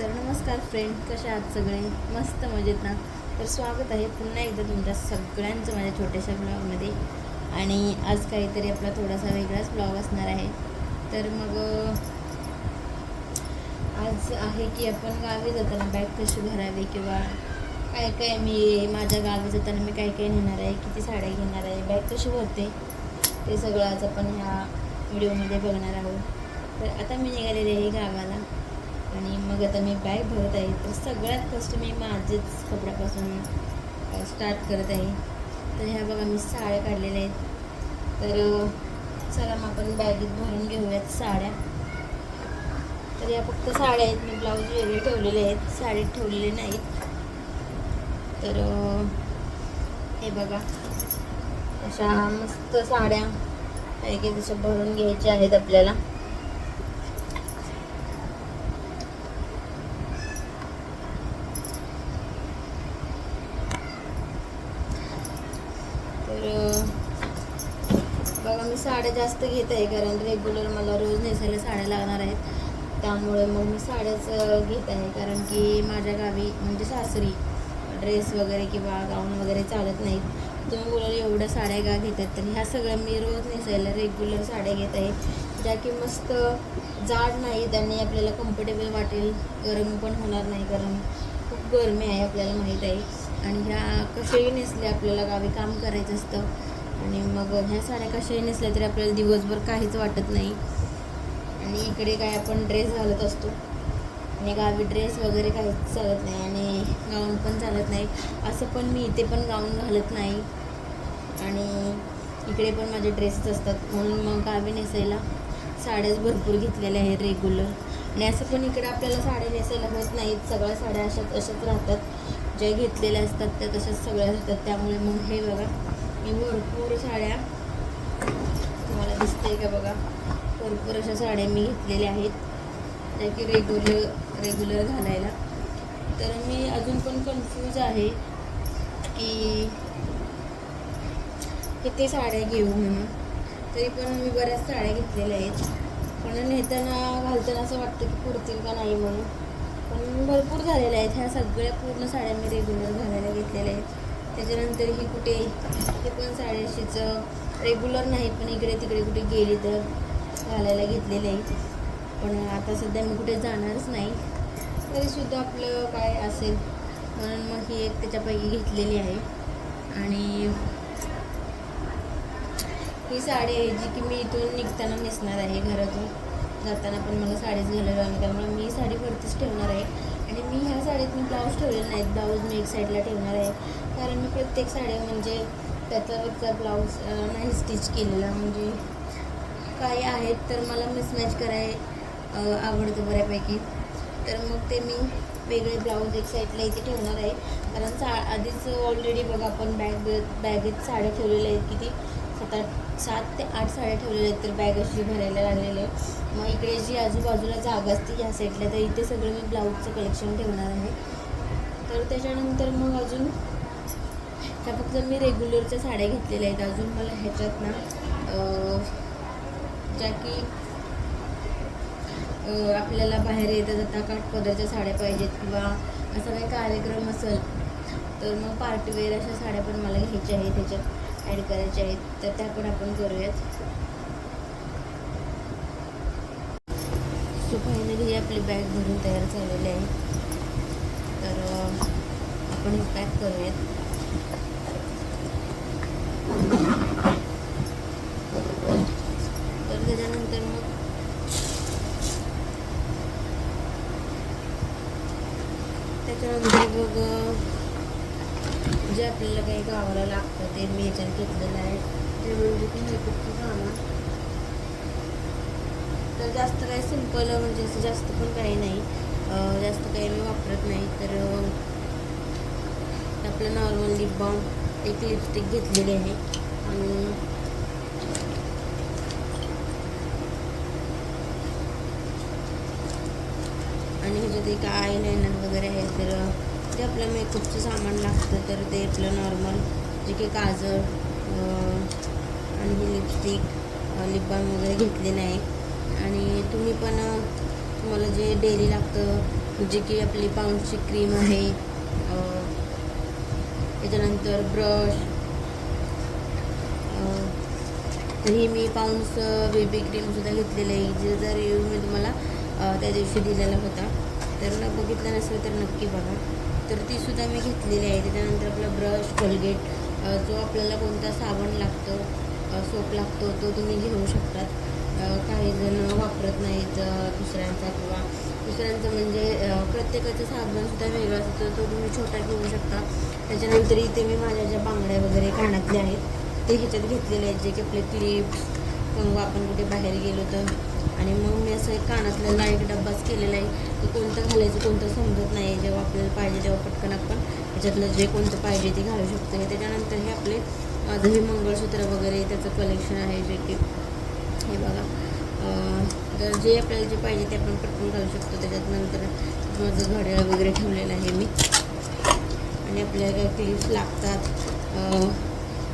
तर नमस्कार फ्रेंड कसे आहात सगळे? मस्त मजेत ना? तर स्वागत आहे पुन्हा एकदा तुमच्या सगळ्यांचं माझ्या छोट्याशा ब्लॉगमध्ये आणि आज काहीतरी आपला थोडासा वेगळाच ब्लॉग असणार आहे. तर मग आज आहे की आपण गावी जाताना बॅग कशी भरावी किंवा काय काय मी माझ्या गावी जाताना मी काय काय नेणार आहे किती साड्या घेणार आहे बॅग कशी भरते ते सगळं आज आपण ह्या व्हिडिओमध्ये बघणार आहोत. तर आता मी निघालेले आहे गावाला. आणि मग आता मी बॅग भरत आहे. तर सगळ्यात फर्स्ट मी माझेच कपड्यापासून स्टार्ट करत आहे. तर ह्या बघा मी साड्या काढलेल्या आहेत. तर चला मग आपण बॅगेत भरून घेऊयात साड्या. तर या फक्त साड्या आहेत. मी ब्लाऊज वेगळे ठेवलेले आहेत. साडीत ठेवलेले नाहीत. तर हे बघा. अशा मस्त साड्या. काही काही तशा भरून घ्यायच्या आहेत आपल्याला तर अं, बघा मी साड्या जास्त घेत आहे कारण रेग्युलर मला रोज नेसायला साड्या लागणार आहेत. त्यामुळे मग मी साड्याच घेत आहे कारण की माझ्या गावी म्हणजे सासरी ड्रेस वगैरे किंवा गाऊन वगैरे चालत नाहीत. तुम्ही बोलाल एवढ्या साड्या का घेतात? तर ह्या सगळ्या मी रोज नेसायला रेग्युलर साड्या घेत आहे ज्या की मस्त जाड नाहीत आणि आपल्याला कम्फर्टेबल वाटेल. गरम पण होणार नाही कारण खूप गरमी आहे आपल्याला माहीत आहे. आणि ह्या कशाही नेसले आपल्याला गावी काम करायचं असतं. आणि मग ह्या साड्या कशाही नेसल्या तरी आपल्याला दिवसभर काहीच वाटत नाही. आणि इकडे काय आपण ड्रेस घालत असतो. आणि गावी ड्रेस वगैरे काहीच चालत नाही आणि गाऊन पण चालत नाही. असं पण मी इथे पण गाऊन घालत नाही. आणि इकडे पण माझे ड्रेसच असतात. म्हणून मग गावी नेसायला साड्याच भरपूर घेतलेल्या आहेत रेग्युलर आणि असं पण इकडे आपल्याला साड्या नेसायला होत नाहीत. सगळ्या साड्या अशाच अशाच राहतात. ज्या घेतलेल्या असतात त्या तशाच सगळ्या राहतात. त्यामुळे मग हे बघा. मी भरपूर साड्या तुम्हाला दिसते का बघा. भरपूर अशा साड्या मी घेतलेल्या आहेत. त्या की रेग्युलर रेग्युलर घालायला. तर मी अजून पण कन्फ्यूज आहे की किती साड्या घेऊ म्हणून. तरी पण मी बऱ्याच साड्या घेतलेल्या आहेत. पण नेताना घालताना असं वाटतं की पुरतील का नाही म्हणून. पण भरपूर झालेल्या आहेत. ह्या सगळ्या पूर्ण साड्या मी रेग्युलर घालायला घेतलेल्या आहेत. त्याच्यानंतर ही कुठे हे पण साड्या रेग्युलर नाही पण इकडे तिकडे कुठे गेली तर घालायला घेतलेलं आहे. पण आता सध्या मी कुठे जाणारच नाही. तरीसुद्धा आपलं काय असेल म्हणून मग ही एक त्याच्यापैकी घेतलेली आहे. आणि ही साडी आहे जी की मी इथून निघताना नेसणार आहे घरातून. जाताना पण मला साडीच घालायला लागणार त्यामुळे मी साडी वरतीच ठेवणार आहे. मी ह्या साडीत मी ब्लाऊज ठेवलेले नाहीत ब्लाऊज मी एक साईडला ठेवणार आहे. कारण मी प्रत्येक साडी म्हणजे त्याचा ब्लाऊज नाही स्टिच केलेला. म्हणजे काही आहेत तर मला मिसमॅच कराय आवडतं बऱ्यापैकी. तर मग ते मी वेगळे ब्लाऊज एक साईडला इथे ठेवणार आहे. कारण सा आधीच ऑलरेडी बघा आपण बॅग बॅगेत साड्या ठेवलेल्या आहेत किती. सात आठ सात ते आठ साड्या ठेवलेल्या आहेत तर बॅग अशी भरायला लागलेले मग इकडे जी आजूबाजूला जागा असते ह्या साईडला तर इथे सगळं मी ब्लाऊजचं कलेक्शन ठेवणार आहे. तर त्याच्यानंतर मग अजून ह्या फक्त मी रेग्युलरच्या साड्या घेतलेल्या आहेत. अजून मला ह्याच्यात ना ज्या की आपल्याला बाहेर येता जाता काठपदरच्या साड्या पाहिजेत किंवा असा काही कार्यक्रम असेल तर मग पार्टीवेअर अशा साड्या पण मला घ्यायच्या आहेत त्याच्यात ॲड करायच्या आहेत तर त्या पण आपण करूयात. सो फायनली आपली बॅग भरून तयार झालेली आहे. तर आपण हे पॅक करूयात. तर त्याच्यानंतर मग त्याच्यानंतर मग जे आपल्याला काही गावाला लागतं ते मी याच्यात घेतलेलं आहे. ते म्हणजे की मेकअपचं सामान तर जास्त काही सिंपल म्हणजे असं जास्त पण काही नाही. जास्त काही मी वापरत नाही. तर आपलं नॉर्मल लिप बाम एक लिपस्टिक घेतलेली आहे. आणि आणि ह्याच्यात एक आय लायनर वगैरे आहे. तर जे आपलं मेकअपचं सामान लागतं तर ते आपलं नॉर्मल जे काही काजळ आणि ही लिपस्टिक लिपबाम वगैरे घेतले नाही. आणि तुम्ही पण तुम्हाला जे डेली लागतं जे की आपली पाऊंडची क्रीम आहे त्याच्यानंतर ब्रश तर ही मी पाऊंड्स बेबी क्रीमसुद्धा घेतलेली आहे. जिचा रिव्ह्यू मी तुम्हाला त्या दिवशी दिलेला होता. तर बघितलं नसेल तर नक्की बघा. तर तीसुद्धा मी घेतलेली आहे. त्याच्यानंतर आपला ब्रश कोलगेट जो आपल्याला कोणता साबण लागतो सोप लागतो तो तुम्ही घेऊ शकतात. काही जण वापरत नाहीत दुसऱ्यांचा किंवा दुसऱ्यांचं म्हणजे प्रत्येकाचं साबणसुद्धा वेगळं असतं तो तुम्ही छोटा घेऊ शकता. त्याच्यानंतर इथे मी माझ्या ज्या बांगड्या वगैरे कानातल्या आहेत ते ह्याच्यात घेतलेले आहेत जे की आपले क्लिप्स किंवा आपण कुठे बाहेर गेलो तर. आणि मग मी असं एक कानातला लाइट डब्बाच केलेला आहे. की कोणतं घालायचं कोणतं समजत नाही जेव्हा आपल्याला पाहिजे तेव्हा पटकन आपण त्याच्यातलं जे कोणतं पाहिजे ते घालू शकतो. हे त्याच्यानंतर हे आपले माझं हे मंगळसूत्र वगैरे त्याचं कलेक्शन आहे जे की हे बघा. तर जे आपल्याला जे पाहिजे ते आपण पटकन घालू शकतो. त्याच्यात नंतर माझं घड्याळ वगैरे ठेवलेलं आहे मी. आणि आपल्याला क्लिप्स लागतात.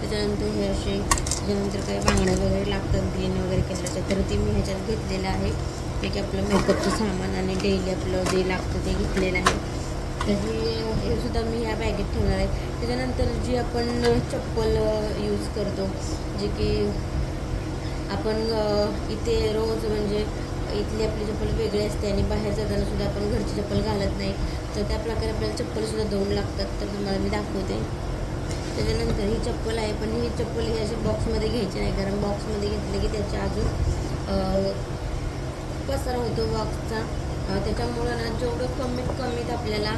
त्याच्यानंतर हे असे त्याच्यानंतर काही बांगड्या वगैरे लागतात ग्रीन वगैरे केल्याच्या तर ते मी ह्याच्यात घेतलेलं आहे. ते की आपलं मेकअपचं सामान आणि डेली आपलं जे लागतं ते घेतलेलं आहे. तर हे हे सुद्धा मी ह्या बॅगेत ठेवणार आहे. त्याच्यानंतर जी आपण चप्पल यूज करतो जे की आपण इथे रोज म्हणजे इथली आपली चप्पल वेगळी असते आणि बाहेर जाताना सुद्धा आपण घरची चप्पल घालत नाही. तर त्या प्रकारे आपल्याला चप्पलसुद्धा दोन लागतात. तर तुम्हाला मी दाखवते. त्याच्यानंतर ही चप्पल आहे पण ही चप्पल ही अशी बॉक्समध्ये घ्यायची नाही कारण बॉक्समध्ये घेतली की त्याच्या अजून पसरा होतो बॉक्सचा त्याच्यामुळं ना जेवढं कमीत कमीत आपल्याला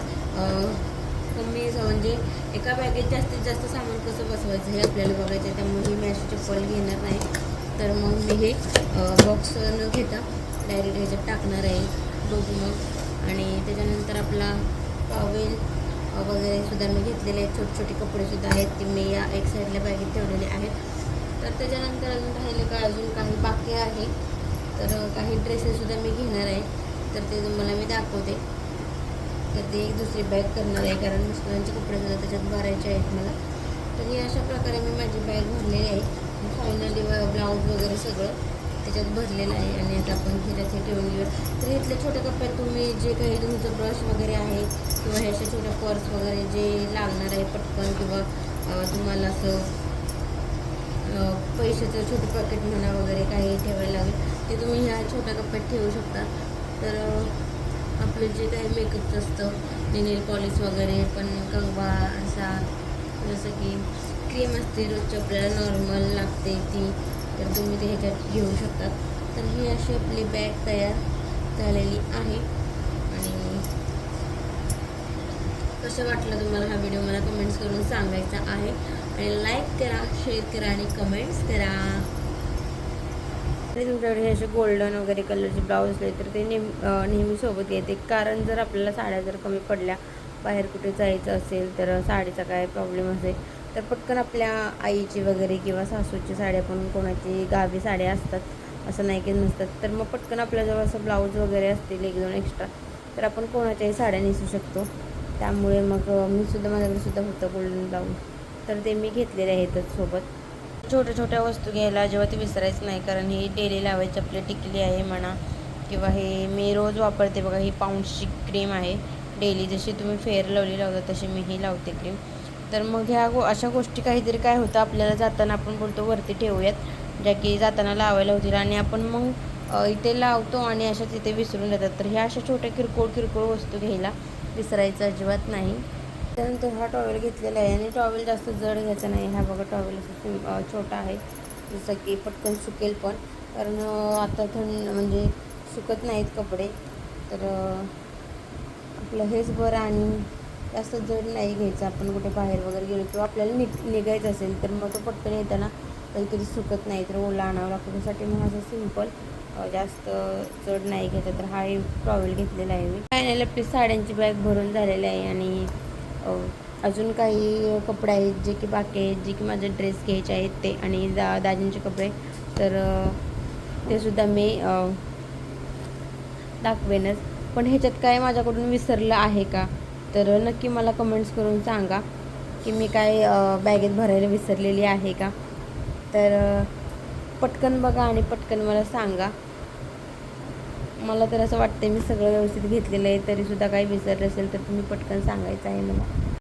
कमी म्हणजे एका बॅगेत जास्तीत जास्त सामान कसं बसवायचं हे आपल्याला बघायचं आहे त्यामुळे मी अशी चप्पल घेणार नाही. तर मग मी हे बॉक्स न घेता. डायरेक्ट ह्याच्यात टाकणार आहे बघू मग आणि त्याच्यानंतर आपला टॉवेल वगैरे सुद्धा मी घेतलेले आहेत. छोटे छोटे कपडेसुद्धा आहेत ते मी या एक साईडला बॅगेत ठेवलेले आहेत. तर त्याच्यानंतर अजून राहिले का अजून काही बाकी आहे. तर काही ड्रेसेससुद्धा मी घेणार आहे. तर ते तुम्हाला मी दाखवते. तर ते एक दुसरी बॅग करणार आहे कारण मिस्टरांचे कपडेसुद्धा त्याच्यात भरायचे आहेत मला. तर हे अशा प्रकारे मी माझी बॅग भरलेली आहे. फायनली ब्लाऊज वगैरे सगळं. त्याच्यात भरलेलं आहे आणि आता आपण ह्याच्यात हे ठेवून घेऊया. तर इथल्या छोट्या कप्प्यात तुम्ही जे काही तुमचं ब्रश वगैरे आहे किंवा हे अशा छोट्या पर्स वगैरे जे लागणार आहे पटकन किंवा तुम्हाला असं पैशाचं छोटं पॅकेट म्हणा वगैरे काही ठेवायला लागेल ते तुम्ही ह्या छोट्या कप्प्यात ठेवू शकता. तर आपलं जे काही मेकअपचं असतं नेल पॉलिश वगैरे पण कंगवा असा जसं की क्रीम असते रोजची आपल्याला नॉर्मल लागते ती. तर तुम्ही ते ह्याच्यात घेऊ शकता तर ही अशी आपली बॅग तयार झालेली आहे. आणि कसं वाटलं तुम्हाला हा व्हिडिओ मला कमेंट्स करून सांगायचा आहे. आणि लाईक करा शेअर करा आणि कमेंट्स करा. आणि तुमच्याकडे हे असे गोल्डन वगैरे कलरचे ब्लाऊज असले तर ते नेम नेहमी सोबत येते. कारण जर आपल्याला साड्या जर कमी पडल्या बाहेर कुठे जायचं असेल तर साडीचा काय प्रॉब्लेम असेल? तर पटकन आपल्या आईची वगैरे किंवा सासूची साड्या पण कोणाची गावी साड्या असतात असं नाही की नसतात. तर मग पटकन आपल्याजवळ असं ब्लाऊज वगैरे असतील एक दोन एक्स्ट्रा तर आपण कोणाच्याही साड्या नेसू शकतो. त्यामुळे मग मी सुद्धा माझ्याकडे सुद्धा होतं गोल्डन ब्लाऊज तर ते मी घेतलेले आहेतच सोबत. छोट्या छोट्या वस्तू घ्यायला जेव्हा ते विसरायचं नाही कारण ही डेली लावायची आपली टिकली आहे म्हणा किंवा हे मी रोज वापरते बघा ही पाऊंडची क्रीम आहे. डेली जशी तुम्ही फेअर लावली लावता तशी मी ही लावते क्रीम तर मग ह्या गो अशा गोष्टी काहीतरी काय होतं आपल्याला जाताना आपण बोलतो वरती ठेवूयात ज्या की जाताना लावायला होतील आणि आपण मग इथे लावतो आणि अशाच इथे विसरून जातात. तर ह्या अशा छोट्या किरकोळ किरकोळ वस्तू घ्यायला विसरायचं अजिबात नाही. त्यानंतर हा टॉवेल घेतलेला आहे आणि टॉवेल जास्त जड घ्यायचा नाही. हा बघा टॉवेल असं छोटा आहे. जसं की पटकन सुकेल पण. कारण आता थंड म्हणजे सुकत नाहीत कपडे. तर आपलं हेच बरं आणि जास्त जड नाही घ्यायचं. आपण कुठे बाहेर वगैरे गेलो किंवा आपल्याला नि निघायचं असेल तर मग तो पटकन येताना काहीतरी सुकत नाही तर ओला आणावं लागतो. त्यासाठी मग असं सिंपल जास्त जड नाही घ्यायचा तर हा एक टॉवेल घेतलेला आहे मी. फायनल आपली साड्यांची बॅग भरून झालेली आहे आणि अजून काही कपडे आहेत जे की बाकी आहेत जे की माझे ड्रेस घ्यायचे आहेत ते आणि दा दाजींचे कपडे. तर तेसुद्धा ते सुद्धा मी दाखवेनच. पण ह्याच्यात काय माझ्याकडून विसरलं आहे का? तर नक्की मला कमेंट्स करून सांगा की मी काय बॅगेत भरायला विसरलेली आहे का? तर पटकन बघा आणि पटकन मला सांगा. मला तर असं वाटतं मी सगळं व्यवस्थित घेतलेलं आहे तरीसुद्धा काही विसरलं असेल तर तुम्ही पटकन सांगायचं आहे मला.